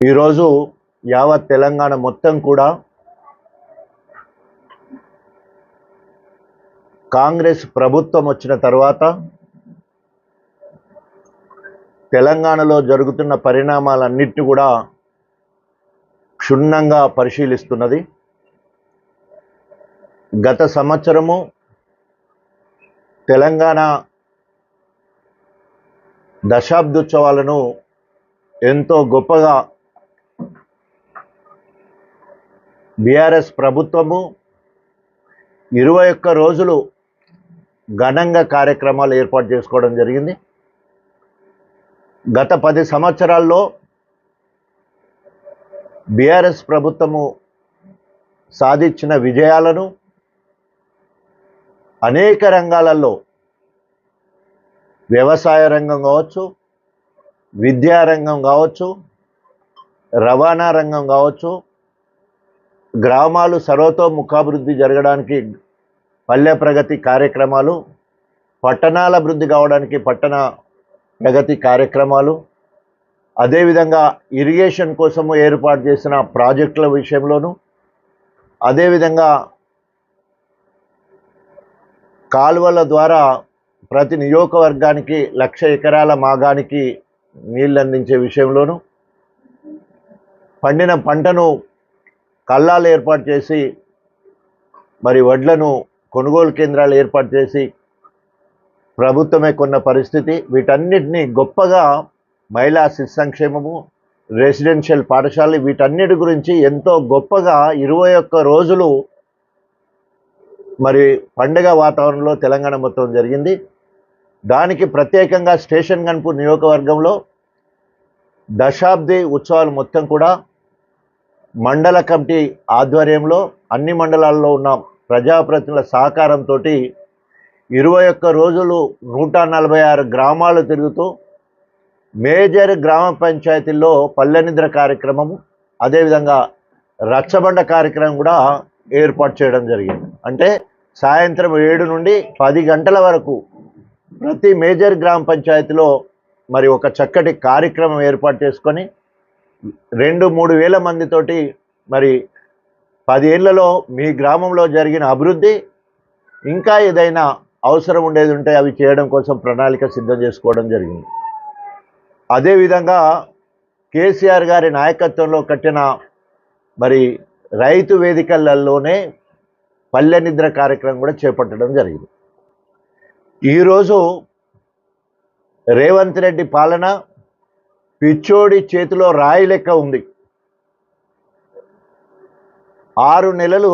ఈరోజు యావత్ తెలంగాణ మొత్తం కూడా కాంగ్రెస్ ప్రభుత్వం వచ్చిన తర్వాత తెలంగాణలో జరుగుతున్న పరిణామాలన్నింటినీ కూడా క్షుణ్ణంగా పరిశీలిస్తున్నది. గత సంవత్సరము తెలంగాణ దశాబ్దోత్సవాలను ఎంతో గొప్పగా బీఆర్ఎస్ ప్రభుత్వము ఇరవై ఒక్క రోజులు ఘనంగా కార్యక్రమాలు ఏర్పాటు చేసుకోవడం జరిగింది. గత పది సంవత్సరాల్లో బీఆర్ఎస్ ప్రభుత్వము సాధించిన విజయాలను అనేక రంగాలలో వ్యవసాయ రంగం కావచ్చు విద్యా రంగం కావచ్చు రవాణా రంగం కావచ్చు గ్రామాలు సర్వతోముఖాభివృద్ధి జరగడానికి పల్లె ప్రగతి కార్యక్రమాలు పట్టణాల అభివృద్ధి కావడానికి పట్టణ ప్రగతి కార్యక్రమాలు అదేవిధంగా ఇరిగేషన్ కోసము ఏర్పాటు చేసిన ప్రాజెక్టుల విషయంలోనూ అదేవిధంగా కాలువల ద్వారా ప్రతి నియోజకవర్గానికి లక్ష ఎకరాల మాగానికి నీళ్ళు అందించే విషయంలోనూ పండిన పంటను కళ్ళాలు ఏర్పాటు చేసి మరి వడ్లను కొనుగోలు కేంద్రాలు ఏర్పాటు చేసి ప్రభుత్వమే కొన్న పరిస్థితి. వీటన్నిటిని గొప్పగా మహిళా శిశు సంక్షేమము రెసిడెన్షియల్ పాఠశాలలు వీటన్నిటి గురించి ఎంతో గొప్పగా ఇరవై ఒక్క రోజులు మరి పండగ వాతావరణంలో తెలంగాణ మొత్తం జరిగింది. దానికి ప్రత్యేకంగా స్టేషన్ గన్పూర్ నియోజకవర్గంలో దశాబ్ది ఉత్సవాలు మొత్తం కూడా మండల కమిటీ ఆధ్వర్యంలో అన్ని మండలాల్లో ఉన్న ప్రజాప్రతినిధుల సహకారంతో ఇరవై ఒక్క రోజులు నూట నలభై ఆరు గ్రామాలు తిరుగుతూ మేజర్ గ్రామ పంచాయతీల్లో పల్లెనిద్ర కార్యక్రమము అదేవిధంగా రచ్చబండ కార్యక్రమం కూడా ఏర్పాటు చేయడం జరిగింది. అంటే సాయంత్రం ఏడు నుండి పది గంటల వరకు ప్రతి మేజర్ గ్రామ పంచాయతీలో మరి ఒక చక్కటి కార్యక్రమం ఏర్పాటు చేసుకొని రెండు మూడు వేల మందితోటి మరి పది మీ గ్రామంలో జరిగిన అభివృద్ధి ఇంకా ఏదైనా అవసరం ఉండేది ఉంటే అవి చేయడం కోసం ప్రణాళిక సిద్ధం చేసుకోవడం జరిగింది. అదేవిధంగా కేసీఆర్ గారి నాయకత్వంలో కట్టిన మరి రైతు వేదికలలోనే పల్లె నిద్ర కార్యక్రమం కూడా చేపట్టడం జరిగింది. ఈరోజు రేవంత్ రెడ్డి పాలన పిచ్చోడి చేతిలో రాయి లెక్క ఉంది. ఆరు నెలలు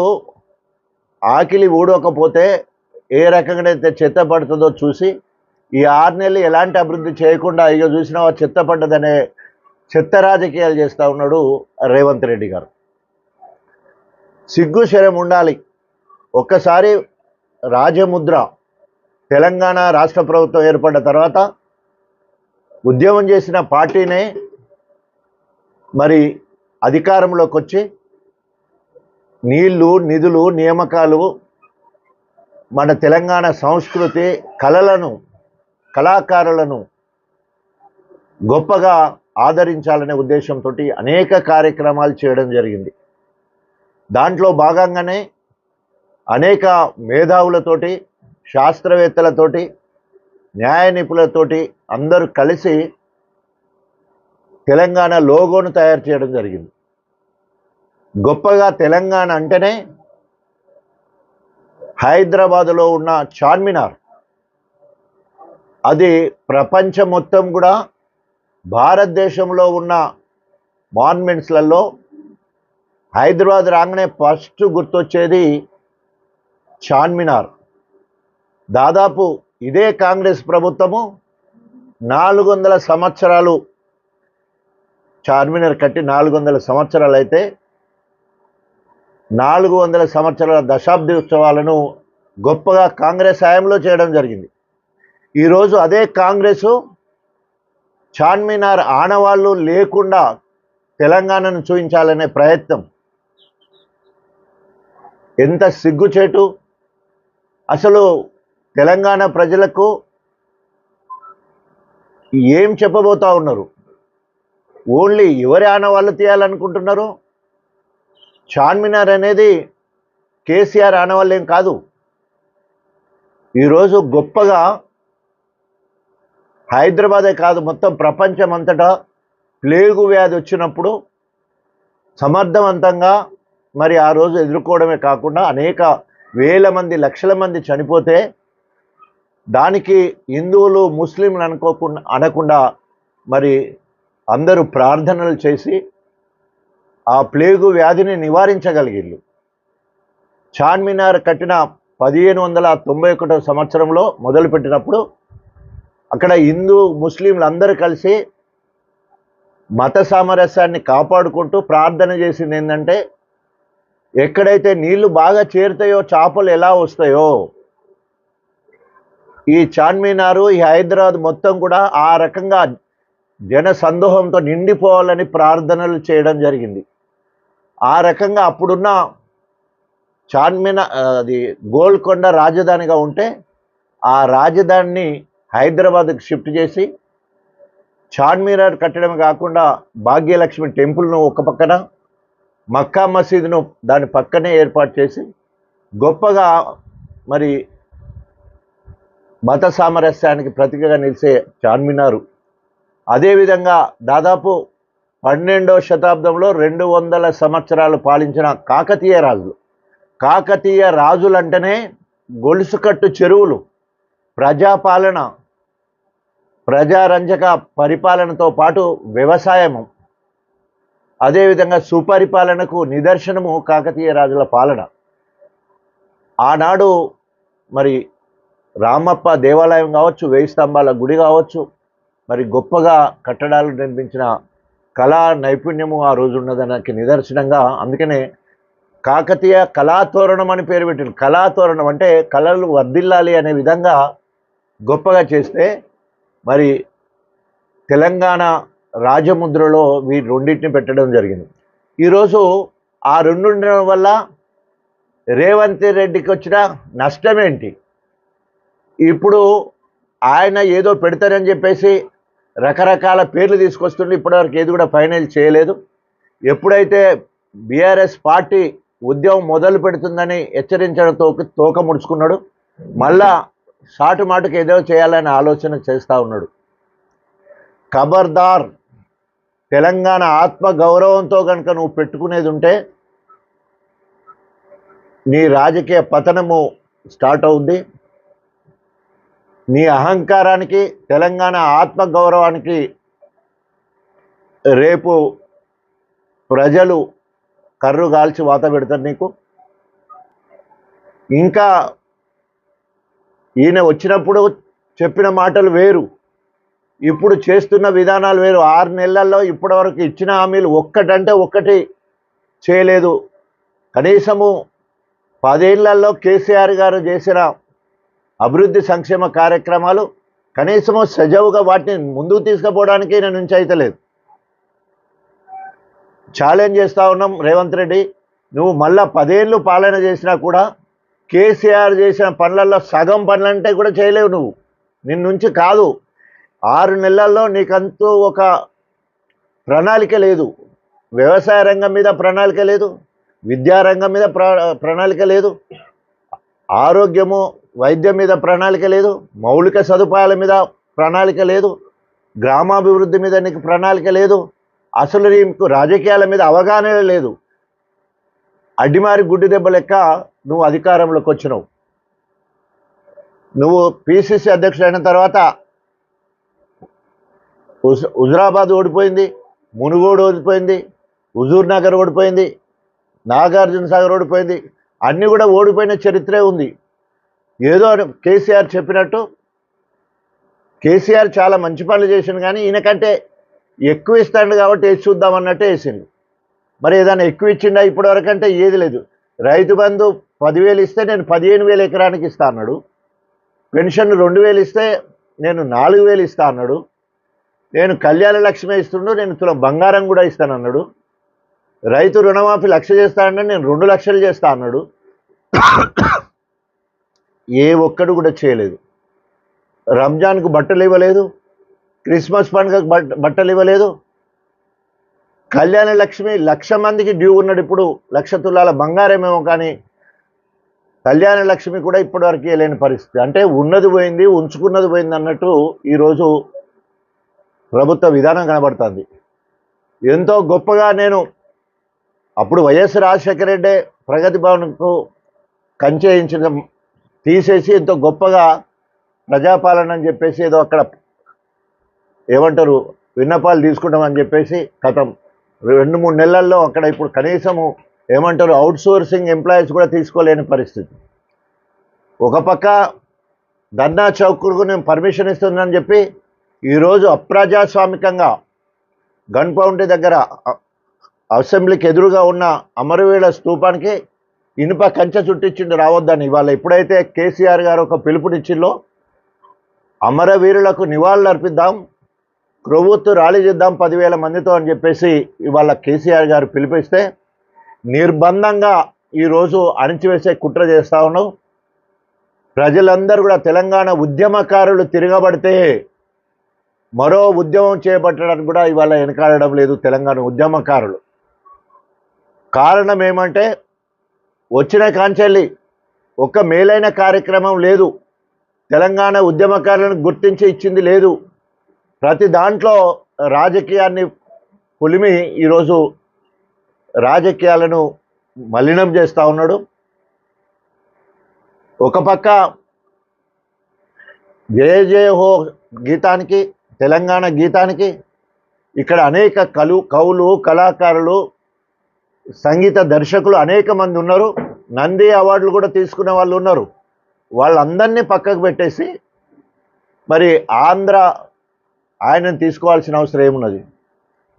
ఆకిలి ఊడకపోతే ఏ రకంగానైతే చెత్త పడుతుందో చూసి ఈ ఆరు నెలలు ఎలాంటి అభివృద్ధి చేయకుండా ఇక చూసినా చెత్త పడ్డదనే చెత్త రాజకీయాలు చేస్తూ ఉన్నాడు రేవంత్ రెడ్డి గారు. సిగ్గు శరం ఉండాలి. ఒక్కసారి రాజముద్ర తెలంగాణ రాష్ట్ర ప్రభుత్వం ఏర్పడ్డ తర్వాత ఉద్యమం చేసిన పార్టీనే మరి అధికారంలోకి వచ్చి నీళ్ళు నిధులు నియామకాలు మన తెలంగాణ సంస్కృతి కళలను కళాకారులను గొప్పగా ఆదరించాలనే ఉద్దేశంతో అనేక కార్యక్రమాలు చేయడం జరిగింది. దాంట్లో భాగంగానే అనేక మేధావులతోటి శాస్త్రవేత్తలతోటి న్యాయ నిపుణులతోటి అందరూ కలిసి తెలంగాణ లోగోను తయారు చేయడం జరిగింది. గొప్పగా తెలంగాణ అంటేనే హైదరాబాదులో ఉన్న చార్మినార్. అది ప్రపంచం మొత్తం కూడా భారతదేశంలో ఉన్న మాన్మెంట్స్లలో హైదరాబాద్ రాగానే ఫస్ట్ గుర్తొచ్చేది చార్మినార్. దాదాపు ఇదే కాంగ్రెస్ ప్రభుత్వము నాలుగు వందల సంవత్సరాలు చార్మినార్ కట్టి నాలుగు వందల సంవత్సరాలు అయితే నాలుగు వందల సంవత్సరాల దశాబ్ది ఉత్సవాలను గొప్పగా కాంగ్రెస్ హయాంలో చేయడం జరిగింది. ఈరోజు అదే కాంగ్రెసు చార్మినార్ ఆనవాళ్ళు లేకుండా తెలంగాణను చూపించాలనే ప్రయత్నం. ఎంత సిగ్గుచేటు! అసలు తెలంగాణ ప్రజలకు ఏం చెప్పబోతా ఉన్నారు? ఓన్లీ ఎవరి ఆనవాళ్ళు తీయాలనుకుంటున్నారు? చార్మినార్ అనేది కేసీఆర్ ఆనవాళ్ళేం కాదు. ఈరోజు గొప్పగా హైదరాబాదే కాదు మొత్తం ప్రపంచం అంతటా ప్లేగు వ్యాధి వచ్చినప్పుడు సమర్థవంతంగా మరి ఆ రోజు ఎదుర్కోవడమే కాకుండా అనేక వేల మంది లక్షల మంది చనిపోతే దానికి హిందువులు ముస్లింలు అనుకోకుండా అనకుండా మరి అందరూ ప్రార్థనలు చేసి ఆ ప్లేగు వ్యాధిని నివారించగలిగిళ్ళు. చార్మినార్ కట్టిన పదిహేను వందల తొంభై ఒకటో సంవత్సరంలో మొదలుపెట్టినప్పుడు అక్కడ హిందూ ముస్లింలు అందరూ కలిసి మత సామరస్యాన్ని కాపాడుకుంటూ ప్రార్థన చేసింది ఏంటంటే ఎక్కడైతే నీళ్ళు బాగా చేరుతాయో చేపలు ఎలా వస్తాయో ఈ చార్మినారు ఈ హైదరాబాద్ మొత్తం కూడా ఆ రకంగా జన సందోహంతో నిండిపోవాలని ప్రార్థనలు చేయడం జరిగింది. ఆ రకంగా అప్పుడున్న చార్మినా అది గోల్కొండ రాజధానిగా ఉంటే ఆ రాజధానిని హైదరాబాద్కి షిఫ్ట్ చేసి చార్మినార్ కట్టడమే కాకుండా భాగ్యలక్ష్మి టెంపుల్ను ఒక పక్కన మక్కా మసీదును దాని పక్కనే ఏర్పాటు చేసి గొప్పగా మరి మత సామరస్యానికి ప్రతీకగా నిలిచే చార్మినారు. అదేవిధంగా దాదాపు పన్నెండవ శతాబ్దంలో రెండు వందల సంవత్సరాలు పాలించిన కాకతీయ రాజులు. కాకతీయ రాజులంటేనే గొలుసుకట్టు చెరువులు ప్రజాపాలన ప్రజారంజక పరిపాలనతో పాటు వ్యవసాయము. అదేవిధంగా సుపరిపాలనకు నిదర్శనము కాకతీయ రాజుల పాలన. ఆనాడు మరి రామప్ప దేవాలయం కావచ్చు వేయి స్తంభాల గుడి కావచ్చు మరి గొప్పగా కట్టడాలు నిర్మించిన కళా నైపుణ్యము ఆ రోజు ఉన్నదానికి నిదర్శనంగా అందుకనే కాకతీయ కళాతోరణం అని పేరు పెట్టింది కళాతోరణం అంటే కళలు వర్ధిల్లాలి అనే విధంగా గొప్పగా చేస్తే మరి తెలంగాణ రాజముద్రలో వీరు రెండింటిని పెట్టడం జరిగింది. ఈరోజు ఆ రెండు ఉండడం వల్ల రేవంత్ రెడ్డికి వచ్చిన నష్టమేంటి? ఇప్పుడు ఆయన ఏదో పెడతారని చెప్పేసి రకరకాల పేర్లు తీసుకొస్తుండే ఇప్పటివరకు ఏది కూడా ఫైనల్ చేయలేదు. ఎప్పుడైతే బీఆర్ఎస్ పార్టీ ఉద్యమం మొదలు పెడుతుందని హెచ్చరించడం తోక తోక ముడుచుకున్నాడు. మళ్ళా సాటు మాటకు ఏదో చేయాలని ఆలోచన చేస్తూ ఉన్నాడు. ఖబర్దార్ తెలంగాణ ఆత్మ గౌరవంతో కనుక నువ్వు పెట్టుకునేది ఉంటే నీ రాజకీయ పతనము స్టార్ట్ అవుద్ది. నీ అహంకారానికి తెలంగాణ ఆత్మ గౌరవానికి రేపు ప్రజలు కర్రు కాల్చి వాత పెడతారు నీకు. ఇంకా ఈయన వచ్చినప్పుడు చెప్పిన మాటలు వేరు. ఇప్పుడు చేస్తున్న విధానాలు వేరు. ఆరు నెలల్లో ఇప్పటివరకు ఇచ్చిన హామీలు ఒక్కటంటే ఒక్కటి చేయలేదు. కనీసము పదేళ్ళలో కేసీఆర్ గారు చేసిన అభివృద్ధి సంక్షేమ కార్యక్రమాలు కనీసము సజావుగా వాటిని ముందుకు తీసుకుపోవడానికి నేను నుంచి అయితే లేదు. ఛాలెంజ్ చేస్తూ ఉన్నాం రేవంత్ రెడ్డి. నువ్వు మళ్ళా పదేళ్ళు పాలన చేసినా కూడా కేసీఆర్ చేసిన పనులలో సగం పనులంటే కూడా చేయలేవు నువ్వు. నిన్నుంచి కాదు. ఆరు నెలల్లో నీకంతూ ఒక ప్రణాళిక లేదు. వ్యవసాయ రంగం మీద ప్రణాళిక లేదు. విద్యారంగం మీద ప్ర ప్రణాళిక లేదు. ఆరోగ్యము వైద్యం మీద ప్రణాళిక లేదు మౌలిక సదుపాయాల మీద ప్రణాళిక లేదు గ్రామాభివృద్ధి మీద నీకు ప్రణాళిక లేదు అసలు నీకు రాజకీయాల మీద అవగాహన లేదు. అడ్డిమారి గుడ్డి దెబ్బ లెక్క నువ్వు అధికారంలోకి వచ్చినావు. నువ్వు పిసిసి అధ్యక్షుడైన అయిన తర్వాత హుజురాబాద్ హుజరాబాద్ ఓడిపోయింది మునుగోడు ఓడిపోయింది హుజూర్ నగర్ ఓడిపోయింది నాగార్జున సాగర్ ఓడిపోయింది అన్నీ కూడా ఓడిపోయిన చరిత్రే ఉంది. ఏదో కేసీఆర్ చెప్పినట్టు కేసీఆర్ చాలా మంచి పనులు చేసిండు కానీ ఈయనకంటే ఎక్కువ ఇస్తాడు కాబట్టి వేసి చూద్దాం అన్నట్టే వేసిండు. మరి ఏదైనా ఎక్కువ ఇచ్చిండా ఇప్పటి వరకంటే ఏది లేదు. రైతు బంధు పదివేలు ఇస్తే నేను పదిహేను వేలు ఎకరానికి ఇస్తా అన్నాడు. పెన్షన్ రెండు వేలు ఇస్తే నేను నాలుగు వేలు ఇస్తా అన్నాడు. నేను కళ్యాణ లక్ష్మి ఇస్తుండు నేను తులం బంగారం కూడా ఇస్తానన్నాడు రైతు రుణమాఫీ లక్ష చేస్తాడంటే నేను రెండు లక్షలు చేస్తా అన్నాడు. ఏ ఒక్కడు కూడా చేయలేదు. రంజాన్కు బట్టలు ఇవ్వలేదు. క్రిస్మస్ పండుగకు బట్టలు ఇవ్వలేదు. కళ్యాణ లక్ష్మి లక్ష మందికి డ్యూ ఉన్నాడు ఇప్పుడు. లక్ష తులాల బంగారమేమో కానీ కళ్యాణ లక్ష్మి కూడా ఇప్పటివరకు ఇవ్వలేని పరిస్థితి. అంటే ఉన్నది పోయింది ఉంచుకున్నది పోయింది అన్నట్టు ఈరోజు ప్రభుత్వ విధానం కనబడుతుంది. ఎంతో గొప్పగా నేను అప్పుడు వైఎస్ రాజశేఖర రెడ్డి ప్రగతి భవన్కు కంచేయించడం తీసేసి ఎంతో గొప్పగా ప్రజాపాలన అని చెప్పేసి ఏదో అక్కడ ఏమంటారు విన్నపాలు తీసుకుంటామని చెప్పేసి గతం రెండు మూడు నెలల్లో అక్కడ ఇప్పుడు కనీసము ఏమంటారు అవుట్సోర్సింగ్ ఎంప్లాయీస్ కూడా తీసుకోలేని పరిస్థితి. ఒక పక్క ధర్నా చౌక్కు నేను పర్మిషన్ ఇస్తుందని చెప్పి ఈరోజు అప్రజాస్వామికంగా గన్ పౌంటీ దగ్గర అసెంబ్లీకి ఎదురుగా ఉన్న అమరవీరుల స్తూపానికి ఇనుప కంచె చుట్టించిండు రావద్దని ఇవాళ ఎప్పుడైతే కేసీఆర్ గారు ఒక పిలుపునిచ్చిందో అమరవీరులకు నివాళులు అర్పిద్దాం క్రొవ్వొత్తు ర్యాలీ చేద్దాం పదివేల మందితో అని చెప్పేసి ఇవాళ కేసీఆర్ గారు పిలిపిస్తే నిర్బంధంగా ఈరోజు అణిచివేసే కుట్ర చేస్తా ఉన్నాం. ప్రజలందరూ కూడా తెలంగాణ ఉద్యమకారులు తిరగబడితే మరో ఉద్యమం చేపట్టడానికి కూడా ఇవాళ వెనకాడడం లేదు తెలంగాణ ఉద్యమకారులు. కారణం ఏమంటే వచ్చిన కాంచెల్లి ఒక్క మేలైన కార్యక్రమం లేదు. తెలంగాణ ఉద్యమకారులను గుర్తించి ఇచ్చింది లేదు. ప్రతి దాంట్లో రాజకీయాన్ని పులిమి ఈరోజు రాజకీయాలను మలినం చేస్తూ ఉన్నాడు. ఒక పక్క జయ జయ హో గీతానికి తెలంగాణ గీతానికి ఇక్కడ అనేక కలు కవులు కళాకారులు సంగీత దర్శకులు అనేక మంది ఉన్నారు. నంది అవార్డులు కూడా తీసుకున్న వాళ్ళు ఉన్నారు. వాళ్ళందరినీ పక్కకు పెట్టేసి మరి ఆంధ్ర ఆయనను తీసుకోవాల్సిన అవసరం ఏమున్నది?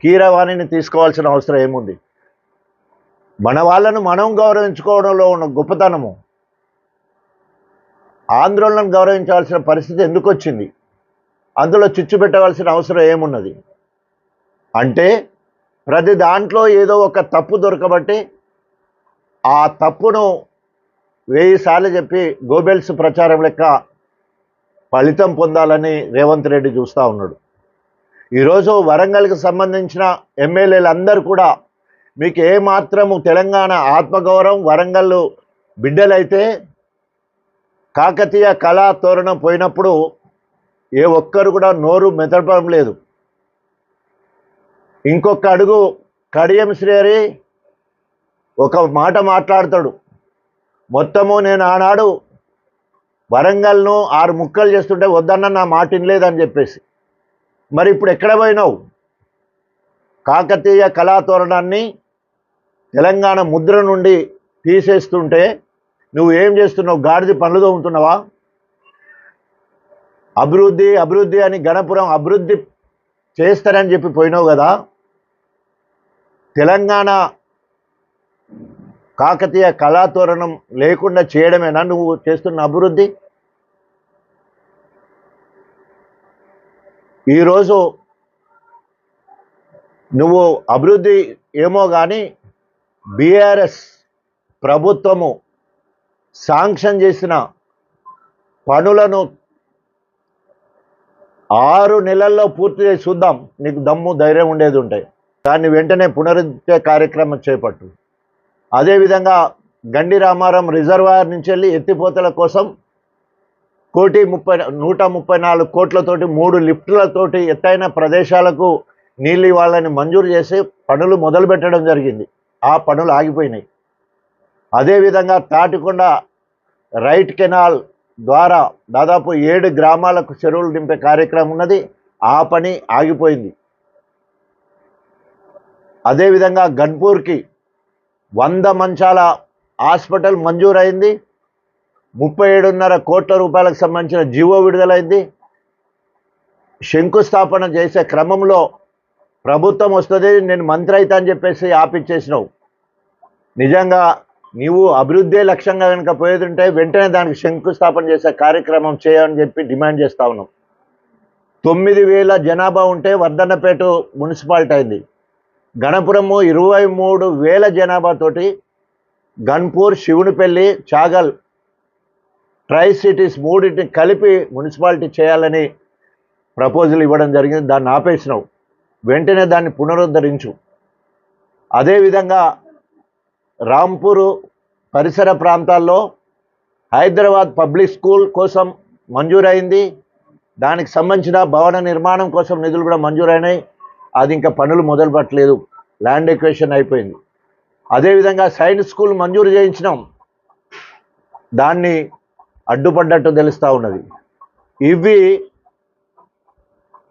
కీరవాణిని తీసుకోవాల్సిన అవసరం ఏముంది? మన వాళ్ళను మనం గౌరవించుకోవడంలో ఉన్న గొప్పతనము ఆంధ్రోళనను గౌరవించాల్సిన పరిస్థితి ఎందుకు వచ్చింది అందులో చిచ్చు పెట్టవలసిన అవసరం ఏమున్నది? అంటే ప్రతి దాంట్లో ఏదో ఒక తప్పు దొరకబట్టి ఆ తప్పును వెయ్యి సార్లు చెప్పి గోబెల్స్ ప్రచారం లెక్క ఫలితం పొందాలని రేవంత్ రెడ్డి చూస్తూ ఉన్నాడు. ఈరోజు వరంగల్కి సంబంధించిన ఎమ్మెల్యేలు అందరూ కూడా మీకు ఏమాత్రము తెలంగాణ ఆత్మగౌరవం వరంగల్ బిడ్డలైతే కాకతీయ కళా తోరణం పోయినప్పుడు ఏ ఒక్కరు కూడా నోరు మెదపడం లేదు. ఇంకొక అడుగు కడియం శ్రీహరి ఒక మాట మాట్లాడతాడు. మొత్తము నేను ఆనాడు వరంగల్ను ఆరు ముక్కలు చేస్తుంటే వద్దన్న నా మాట వినలేదని చెప్పేసి. మరి ఇప్పుడు ఎక్కడ పోయినావు? కాకతీయ కళాతోరణాన్ని తెలంగాణ ముద్ర నుండి తీసేస్తుంటే నువ్వు ఏం చేస్తున్నావు? గాడిది పనులు తోముతున్నావా? అభివృద్ధి అభివృద్ధి అని గణపురం అభివృద్ధి చేస్తారని చెప్పి పోయినావు కదా. తెలంగాణ కాకతీయ కళాతోరణం లేకుండా చేయడమేనా నువ్వు చేస్తున్న అభివృద్ధి. ఈరోజు నువ్వు అభివృద్ధి ఏమో కానీ బీఆర్ఎస్ ప్రభుత్వము శాంక్షన్ చేసిన పనులను ఆరు నెలల్లో పూర్తి చేసి చూద్దాం. నీకు దమ్ము ధైర్యం ఉండేది ఉంటాయి దాన్ని వెంటనే పునరుద్ధ కార్యక్రమం చేపట్టు. అదేవిధంగా గండి రామారం రిజర్వాయర్ నుంచి వెళ్ళి ఎత్తిపోతల కోసం కోటి ముప్పై నూట ముప్పై నాలుగు కోట్లతోటి మూడు లిఫ్టులతోటి ఎత్తైన ప్రదేశాలకు నీళ్ళు ఇవ్వాలని మంజూరు చేసి పనులు మొదలుపెట్టడం జరిగింది. ఆ పనులు ఆగిపోయినాయి. అదేవిధంగా తాటికొండ రైట్ కెనాల్ ద్వారా దాదాపు ఏడు గ్రామాలకు చెరువులు నింపే కార్యక్రమం ఉన్నది. ఆ పని ఆగిపోయింది. అదేవిధంగా గన్పూర్కి వంద మంచాల హాస్పిటల్ మంజూరైంది. ముప్పై ఏడున్నర కోట్ల రూపాయలకు సంబంధించిన జీవో విడుదలైంది. శంకుస్థాపన చేసే క్రమంలో ప్రభుత్వం వస్తుంది నేను మంత్రి అవుతా అని చెప్పేసి ఆపిచ్చేసినావు. నిజంగా నీవు అభివృద్ధి లక్ష్యంగా కనుక పోయేది వెంటనే దానికి శంకుస్థాపన చేసే కార్యక్రమం చేయని చెప్పి డిమాండ్ చేస్తా ఉన్నాం. తొమ్మిది వేల జనాభా ఉంటే వర్ధన్నపేట మున్సిపాలిటీ అయింది. గణపురము ఇరవై మూడు వేల జనాభాతోటి గన్పూర్ శివునిపల్లి చాగల్ ట్రై సిటీస్ మూడింటిని కలిపి మున్సిపాలిటీ చేయాలని ప్రపోజల్ ఇవ్వడం జరిగింది. దాన్ని ఆపేసినావు. వెంటనే దాన్ని పునరుద్ధరించు. అదేవిధంగా రాంపూరు పరిసర ప్రాంతాల్లో హైదరాబాద్ పబ్లిక్ స్కూల్ కోసం మంజూరైంది. దానికి సంబంధించిన భవన నిర్మాణం కోసం నిధులు కూడా మంజూరైనాయి. అది ఇంకా పనులు మొదలు పెట్టలేదు ల్యాండ్ ఎక్వేషన్ అయిపోయింది. అదేవిధంగా సైన్స్ స్కూల్ మంజూరు చేయించినాం. దాన్ని అడ్డుపడ్డట్టు తెలుస్తూ ఉన్నది. ఇవి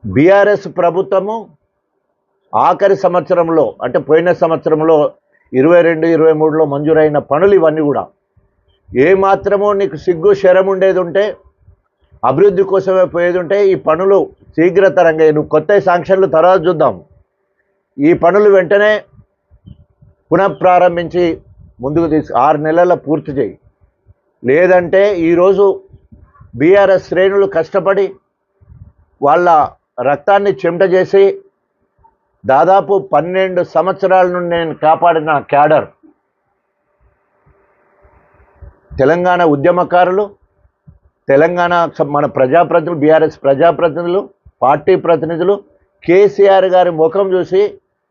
బీఆర్ఎస్ ప్రభుత్వము ఆఖరి సంవత్సరంలో అంటే పోయిన సంవత్సరంలో ఇరవై రెండు ఇరవై మూడులో మంజూరైన పనులు ఇవన్నీ కూడా. ఏ మాత్రమో నీకు సిగ్గు శరం ఉండేది ఉంటే అభివృద్ధి కోసమే పోయేది ఉంటే ఈ పనులు శీఘ్రతరంగా నువ్వు కొత్త శాంక్షన్లు తర్వాత చూద్దాం. ఈ పనులు వెంటనే పునఃప్రారంభించి ముందుకు తీసు ఆరు నెలల పూర్తి చేయి. లేదంటే ఈరోజు బీఆర్ఎస్ శ్రేణులు కష్టపడి వాళ్ళ రక్తాన్ని చెమట చేసి దాదాపు పన్నెండు సంవత్సరాల నుండి నేను కాపాడిన క్యాడర్. తెలంగాణ ఉద్యమకారులు తెలంగాణ మన ప్రజాప్రతినిధులు బీఆర్ఎస్ ప్రజాప్రతినిధులు పార్టీ ప్రతినిధులు కేసీఆర్ గారి ముఖం చూసి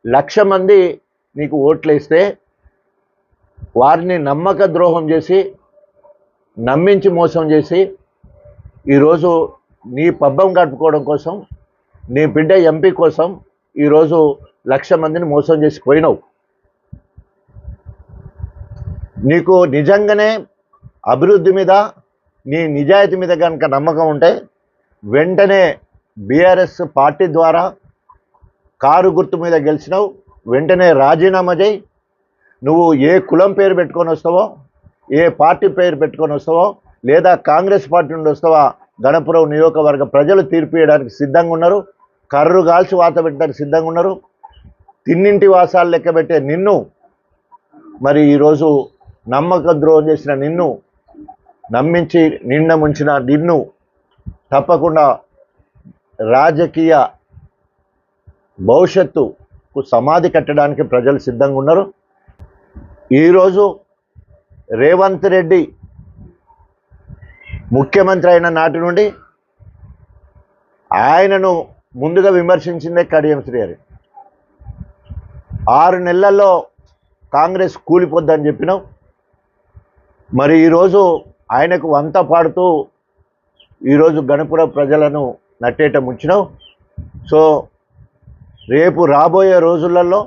లక్ష మంది నీకు ఓట్లేస్తే వారిని నమ్మక ద్రోహం చేసి నమ్మించి మోసం చేసి ఈరోజు నీ పబ్బం గడుపుకోవడం కోసం నీ బిడ్డ ఎంపీ కోసం ఈరోజు లక్ష మందిని మోసం చేసి పోయినావు. నీకు నిజంగానే అభివృద్ధి మీద నీ నిజాయితీ మీద కనుక నమ్మకం ఉంటే వెంటనే బీఆర్ఎస్ పార్టీ ద్వారా కారు గుర్తు మీద గెలిచినావు వెంటనే రాజీనామా చేయి. నువ్వు ఏ కులం పేరు పెట్టుకొని వస్తావో ఏ పార్టీ పేరు పెట్టుకొని వస్తావో లేదా కాంగ్రెస్ పార్టీ నుండి వస్తావా గణపురం నియోజకవర్గ ప్రజలు తీర్పు ఇవ్వడానికి సిద్ధంగా ఉన్నారు కర్రు కాల్చి వాత పెట్టడానికి సిద్ధంగా ఉన్నారు. తిన్నింటి వాసాలు లెక్క పెట్టే నిన్ను మరి ఈరోజు నమ్మక ద్రోహం చేసిన నిన్ను నమ్మించి నిన్న ముంచిన నిన్ను తప్పకుండా రాజకీయ భవిష్యత్తుకు సమాధి కట్టడానికి ప్రజలు సిద్ధంగా ఉన్నారు. ఈరోజు రేవంత్ రెడ్డి ముఖ్యమంత్రి అయిన నాటి నుండి ఆయనను ముందుగా విమర్శించిందే కడియం శ్రీహరి. ఆరు నెలల్లో కాంగ్రెస్ కూలిపోద్దని చెప్పినావు మరి ఈరోజు ఆయనకు వంత పాడుతూ ఈరోజు గణపుర ప్రజలను నట్టేట ముంచినావు. సో రేపు రాబోయే రోజులలో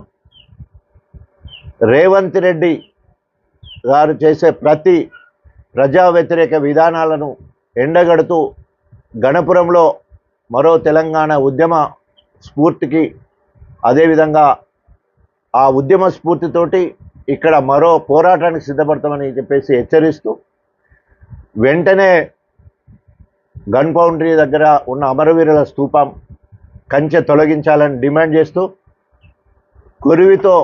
రేవంత్ రెడ్డి గారు చేసే ప్రతి ప్రజా వ్యతిరేక విధానాలను ఎండగడుతూ గణపురంలో మరో తెలంగాణ ఉద్యమ స్ఫూర్తికి అదేవిధంగా ఆ ఉద్యమ స్ఫూర్తితోటి ఇక్కడ మరో పోరాటానికి సిద్ధపడతామని చెప్పేసి హెచ్చరిస్తూ వెంటనే గన్ బౌండరీ దగ్గర ఉన్న అమరవీరుల స్థూపం కంచె తొలగించాలని డిమాండ్ చేస్తూ కొరివితో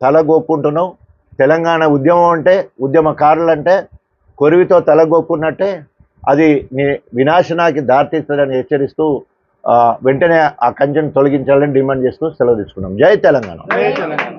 తలగొప్పుకుంటున్నాం తెలంగాణ ఉద్యమం అంటే ఉద్యమకారులంటే కొరివితో తలగొక్కున్నట్టే అది నీ వినాశనానికి దారితీస్తుందని హెచ్చరిస్తూ వెంటనే ఆ కంచెను తొలగించాలని డిమాండ్ చేస్తూ సెలవు తీసుకున్నాం. జై తెలంగాణ. జై తెలంగాణ.